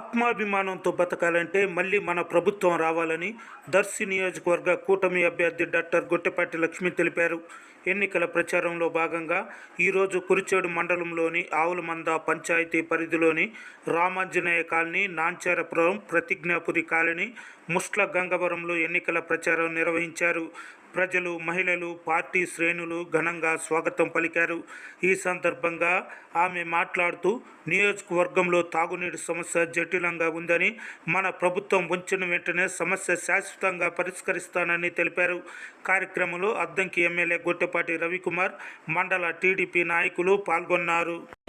ఆత్మాభిమానంతో బతకాలంటే మళ్ళీ మన ప్రభుత్వం రావాలని దర్శి నియోజకవర్గ కూటమి అభ్యర్థి డాక్టర్ గొట్టెపాటి లక్ష్మి తెలిపారు. ఎన్నికల ప్రచారంలో భాగంగా ఈరోజు కురిచేడు మండలంలోని ఆవులమంద పంచాయతీ పరిధిలోని రామాంజనేయ కాలనీ నాంచారపురం ప్రతిజ్ఞాపురి కాలనీ ముస్ల గంగవరంలో ఎన్నికల ప్రచారం నిర్వహించారు. ప్రజలు మహిళలు పార్టీ శ్రేణులు ఘనంగా స్వాగతం పలికారు. ఈ సందర్భంగా ఆమె మాట్లాడుతూ నియోజకవర్గంలో తాగునీటి సమస్య జటిలంగా ఉందని మన ప్రభుత్వం ఉంచిన వెంటనే సమస్య శాశ్వతంగా పరిష్కరిస్తానని తెలిపారు. కార్యక్రమంలో అద్దంకి ఎమ్మెల్యే గొట్టపాటి రవికుమార్ మండల టీడీపీ నాయకులు పాల్గొన్నారు.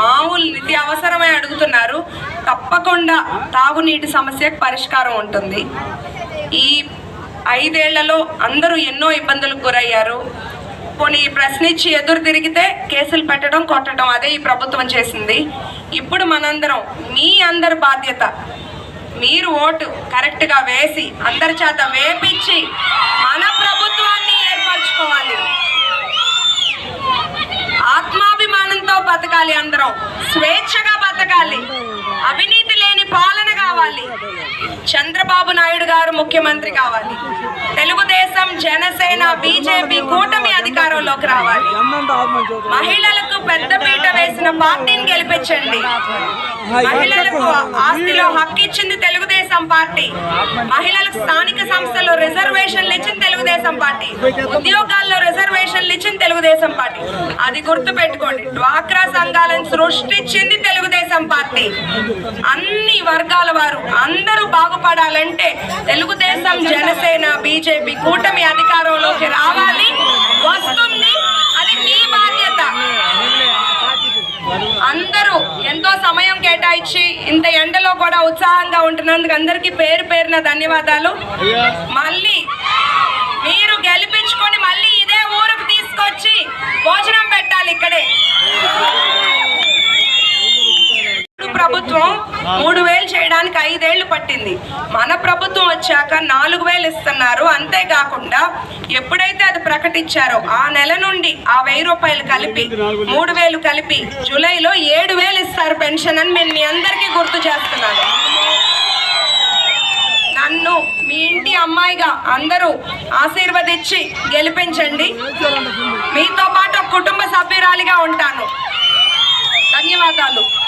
మామూలు నిత్య అవసరమై అడుగుతున్నారు. తప్పకుండా తాగునీటి సమస్యకు పరిష్కారం ఉంటుంది. ఈ ఐదేళ్ళలో అందరూ ఎన్నో ఇబ్బందులకు గురయ్యారు. పోనీ ప్రశ్నించి ఎదురు తిరిగితే కేసులు పెట్టడం కొట్టడం అదే ఈ ప్రభుత్వం చేసింది. ఇప్పుడు మనందరం మీ అందరి బాధ్యత మీరు ఓటు కరెక్ట్గా వేసి అందరి చేత వేపించి మన ప్రభుత్వాన్ని ఏర్పరచుకోవాలి ఆత్మాభిమానంతో బతకాలి అందరం. స్వేచ్ఛగా బతకాలి. అవినీతి లేని పాలన కావాలి. చంద్రబాబు నాయుడు గారు ముఖ్యమంత్రి కావాలి. తెలుగుదేశం జనసేన బీజేపీ కూటమి అధికారంలోకి రావాలి. మహిళలకు పెద్దపీట వేసిన పార్టీని గెలిపించండి. మహిళలకు ఆస్తిలో హక్కు ఇచ్చింది తెలుగుదేశం పార్టీ. మహిళలకు స్థానిక సంస్థల్లో రిజర్వేషన్లు తెలుగుదేశం పార్టీ. ఉద్యోగాల్లో రిజర్వేషన్లు ఇచ్చింది తెలుగుదేశం పార్టీ. అది గుర్తు పెట్టుకోండి డ్వాక్రా సంఘాలను సృష్టించింది తెలుగుదేశం పార్టీ. అన్ని వర్గాల వారు అందరూ బాగుపడాలంటే తెలుగుదేశం జనసేన బీజేపీ కూటమి అధికారంలోకి రావాలి వస్తుంది అది మీ బాధ్యత. అందరూ ఎంతో సమయం కేటాయించి ఇంత ఎండలో కూడా ఉత్సాహంగా ఉంటున్నందుకు అందరికీ పేరు పేరున ధన్యవాదాలు. మళ్ళీ మీరు గెలిపించుకొని మళ్ళీ ఇదే ఊరికి తీసుకొచ్చి భోజనం పెట్టాలి ఇక్కడే. ఇప్పుడు ప్రభుత్వం మూడు వేలు చేయడానికి ఐదేళ్ళు పట్టింది. మన ప్రభుత్వం వచ్చాక నాలుగు వేలు ఇస్తున్నారు. అంతేకాకుండా ఎప్పుడైతే అది ప్రకటించారో ఆ నెల నుండి ఆ వెయ్యి రూపాయలు కలిపి మూడు వేలు కలిపి జూలైలో ఏడు వేలు ఇస్తారు పెన్షన్ అని మేము మీ అందరికీ గుర్తు చేస్తున్నాను నన్ను మీ ఇంటి అందరూ ఆశీర్వదించి గెలిపించండి. మీతో పాటు కుటుంబ సభ్యురాలిగా ఉంటాను. ధన్యవాదాలు.